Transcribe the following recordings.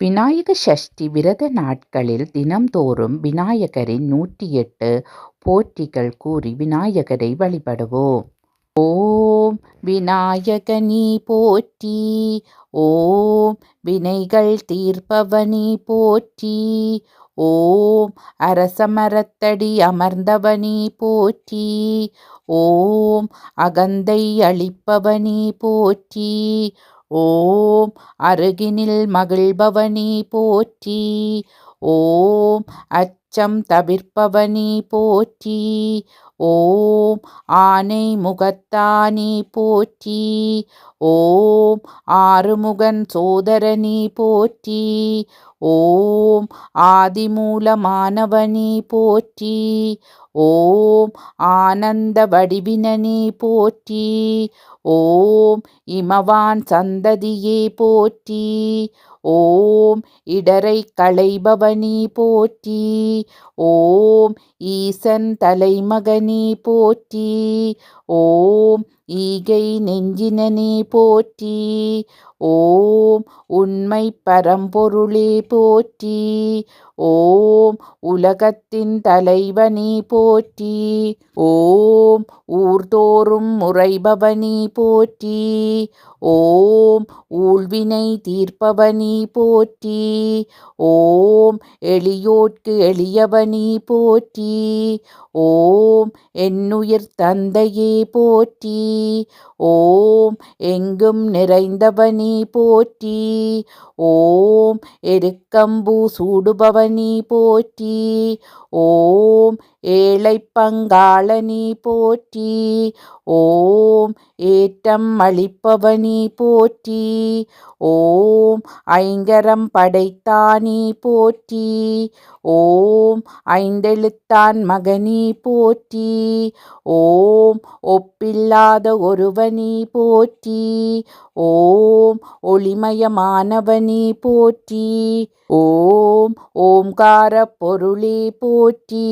விநாயக சஷ்டி விரத நாட்களில் தினம்தோறும் விநாயகரின் நூற்றி எட்டு போற்றிகள் கூறி விநாயகரை வழிபடுவோம். ஓம் விநாயகனி போற்றி ஓம் வினைகள் தீர்ப்பவனி போற்றி ஓம் அரசமரத்தடி அமர்ந்தவனி போற்றி ஓம் அகந்தை அளிப்பவனி போற்றி ஓம் அருகினில் மகிழ்பவனி போற்றி. ஓம் அச்சம் தவிர்ப்பவனி போற்றி. ஓம் ஆனை முகத்தானி போற்றி. ஓம் ஆறுமுகன் சோதரனி போற்றி. ஓம் ஆதிமூலமானவனி போற்றி. ஓம் ஆனந்த வடிவினனி போற்றி. ஓம் இமவான் சந்ததியே போற்றி. ஓம் இடரை களைபவனி போற்றி. ஓம் ஈசன் தலைமகனி போற்றி. ஓம் ஈகை நெஞ்சினனே போற்றி. ஓம் உண்மை பரம்பொருளே போற்றி. ஓம் உலகத்தின் தலைவனி போற்றி. ஓம் ஊர்தோறும் முறைபவனி போற்றி. ஓம் ஊழ்வினை தீர்ப்பவனி போற்றி. ஓம் எளியோட்கு எளியவனி போற்றி. ஓம் என்னுயிர் தந்தையே போற்றி. ஓம் எங்கும் நிறைந்தவனி போற்றி. ஓம் எருக்கம்பூ சூடுபவனி பங்காளனி போற்றி. ஓம் ஏழை பங்காளனி போற்றி. ஓம் ஏற்றம் அளிப்பவனி போற்றி. ஓம் ஐங்கரம் படைத்தானி போற்றி. ஓம் ஐந்தெழுத்தான் மகனி போற்றி. ஓம் ஒப்பில்லாத ஒருவனி போற்றி. ஓம் ஒளிமயமானவனி போற்றி. ஓம் ஓம்கார பொருளே போற்றி.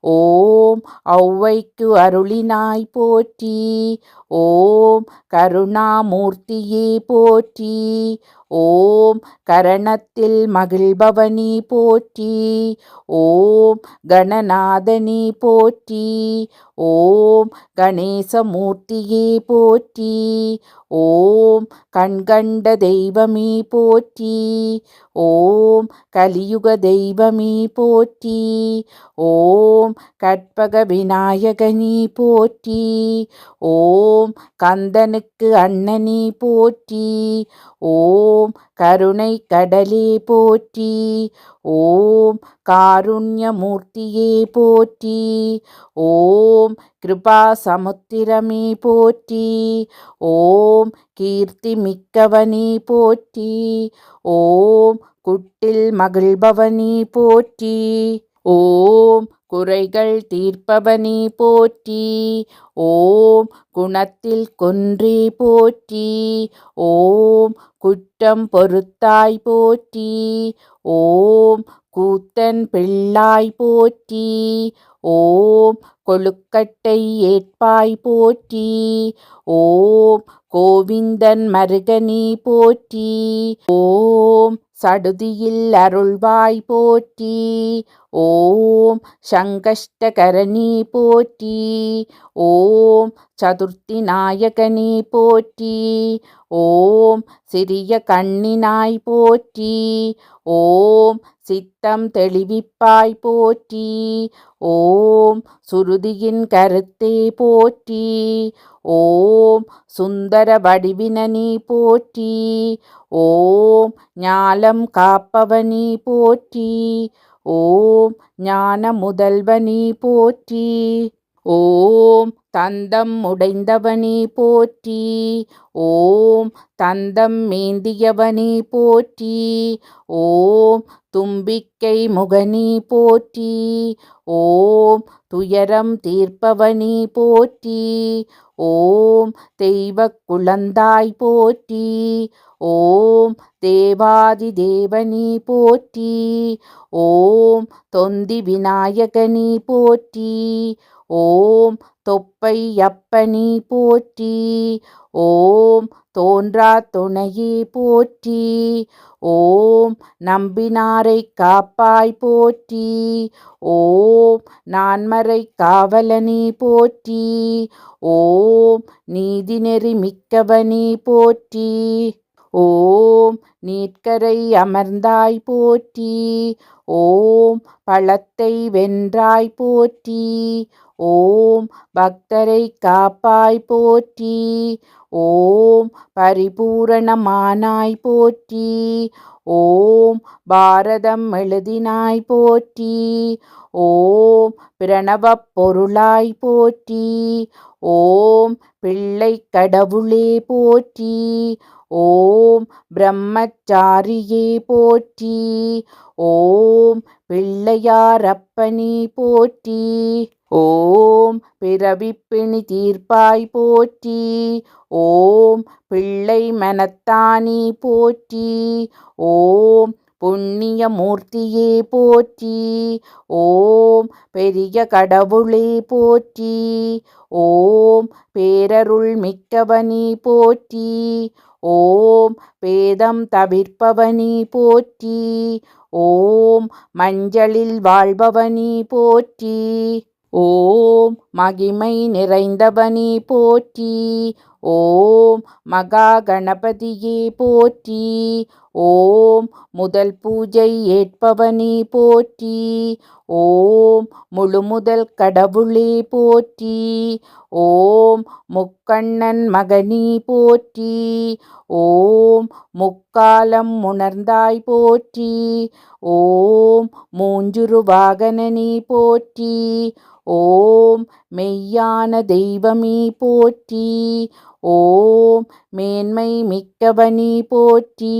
ஓம் ஔவைக்கு அருளினாய் போற்றி. တီ ஓம் கருணாமூர்த்தியே போற்றி. ஓம் கரணத்தில் மகிழ்பவனி போற்றி. ஓம் கணநாதனி போற்றி. ஓம் கணேசமூர்த்தியே போற்றி. ஓம் கண்கண்ட தெய்வமே போற்றி. ஓம் கலியுக தெய்வமே போற்றி. ஓம் கற்பக விநாயகனி போற்றி. ஓம் ஓம் கந்தனுக்கு அண்ணனே போற்றி ஓம் கருணை கடலே போற்றி ஓம் காருண்யமூர்த்தியே போற்றி ஓம் கிருபா சமுத்திரமே போற்றி ஓம் கீர்த்தி மிக்கவனே போற்றி ஓம் குட்டில் மகிழ்பவனே போற்றி ஓம் குறைகள் தீர்ப்பவனே போற்றி. ஓம் குணத்தில் கொன்றே போற்றி. ஓம் குற்றம் பொறுத்தாய் போற்றி. ஓம் கூத்தன் பிள்ளாய் போற்றி. ஓம் கொழுக்கட்டை ஏற்பாய் போற்றி. ஓம் கோவிந்தன் மருகனே போற்றி. ஓம் சடுதியில் அருள்வாய் போற்றி. ஓம் சங்கஷ்டகரணி போற்றி. ஓம் சதுர்த்தி நாயகனி போற்றி. ஓம் சிறிய கண்ணினாய் போற்றி. ஓம் சித்தம் தெளிவிப்பாய் போற்றி. ஓம் சுருதியின் கருத்தே போற்றி. ஓம் சுந்தர வடிவினனி போற்றி. ஓம் ஞாலம் காப்பவனி போற்றி. ஓம் ஞான முதல்வனி போற்றி. ஓம் தந்தம் உடைந்தவனே போற்றி. ஓம் தந்தம் மேந்தியவனே போற்றி. ஓம் தும்பிக்கை முகனே போற்றி. ஓம் துயரம் தீர்ப்பவனே போற்றி. ஓம் தெய்வ குழந்தாய் போற்றி. ஓம் தேவாதி தேவனே போற்றி. ஓம் தொந்தி விநாயகனே போற்றி. ஓம் தொப்பை அப்பனி போற்றி. ஓம் தோன்றா துணையே போற்றி. ஓம் நம்பினாரை காப்பாய் போற்றி. ஓம் நான்மறை காவலனி போற்றி. ஓம் நீதிநெறி மிக்கவனி போற்றி. ஓம் நீட்கரை அமர்ந்தாய் போற்றி. ஓம் பழத்தை வென்றாய் போற்றி. ஓம் பக்தரை காப்பாய் போற்றி. ஓம் பரிபூரணமானாய் போற்றி. ஓம் பாரதம் எழுதினாய் போற்றி. ஓம் பிரணவப் பொருளாய் போற்றி. ஓம் பிள்ளை கடவுளே போற்றி. ஓம் பிரம்மச்சாரியே போற்றி. ஓம் பிள்ளையாரப்பனே போற்றி. ஓம் பிறவிப்பிணி தீர்ப்பாய் போற்றி. ஓம் பிள்ளை மனத்தானி போற்றி. ஓம் புண்ணிய மூர்த்தியே போற்றி. ஓம் பெரிய கடவுளே போற்றி. ஓம் பேரருள் மிக்கவனி போற்றி. ஓம் பேதம் தவிர்ப்பவனி போற்றி. ஓம் மஞ்சளில் வாழ்பவனி போற்றி. ஓம் மகிமை நிறைந்தவனி போற்றி. ஓம் மகா கணபதியே போற்றி. ஓம் முதல் பூஜை ஏற்பவனி போற்றி. ஓம் முழு முதல் கடவுளே போற்றி. ஓம் முக்கண்ணன் மகனி போற்றி. ஓம் முக்காலம் உணர்ந்தாய் போற்றி. ஓம் மூஞ்சுரு வாகனனி போற்றி. ஓம் மெய்யான தெய்வமீ போற்றி. ஓம் மேன்மை மிக்கவனி போற்றி.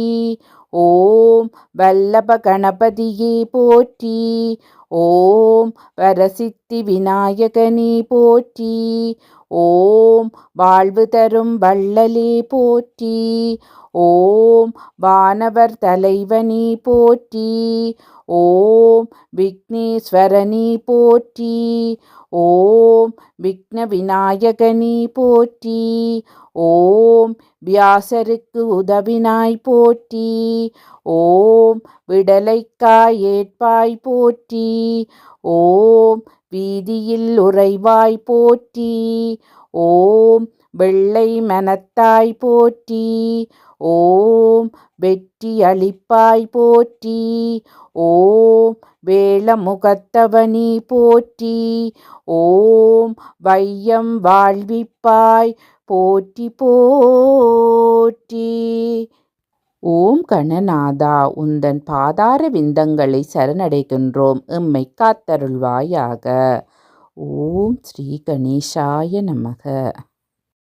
ஓம் வல்லப கணபதியே போற்றி. ஓம் வரசித்தி விநாயகனே போற்றி. ஓம் வாழ்வு தரும் வள்ளலே போற்றி. ஓம் வானவர் தலைவனி போற்றி ஓம் விக்னேஸ்வரனி போற்றி ஓம் விக்ன விநாயகனி போற்றி ஓம் வியாசருக்கு உதவினாய் போற்றி ஓம் விடலைக்காய் ஏற்பாய் போற்றி ஓம் வீதியில் உறைவாய் போற்றி ஓம் வெள்ளை மனத்தாய் போற்றி ஓம் வெற்றி அளிப்பாய் போற்றி. ஓம் வேளமுகத்தவனி போற்றி. ஓம் வையம் வாழ்விப்பாய் போற்றி போற்றி. ஓம் கணநாதா உந்தன் பாதார விந்தங்களை சரணடைகின்றோம். எம்மை காத்தருள்வாயாக. ஓம் ஸ்ரீ கணேசாய நமக.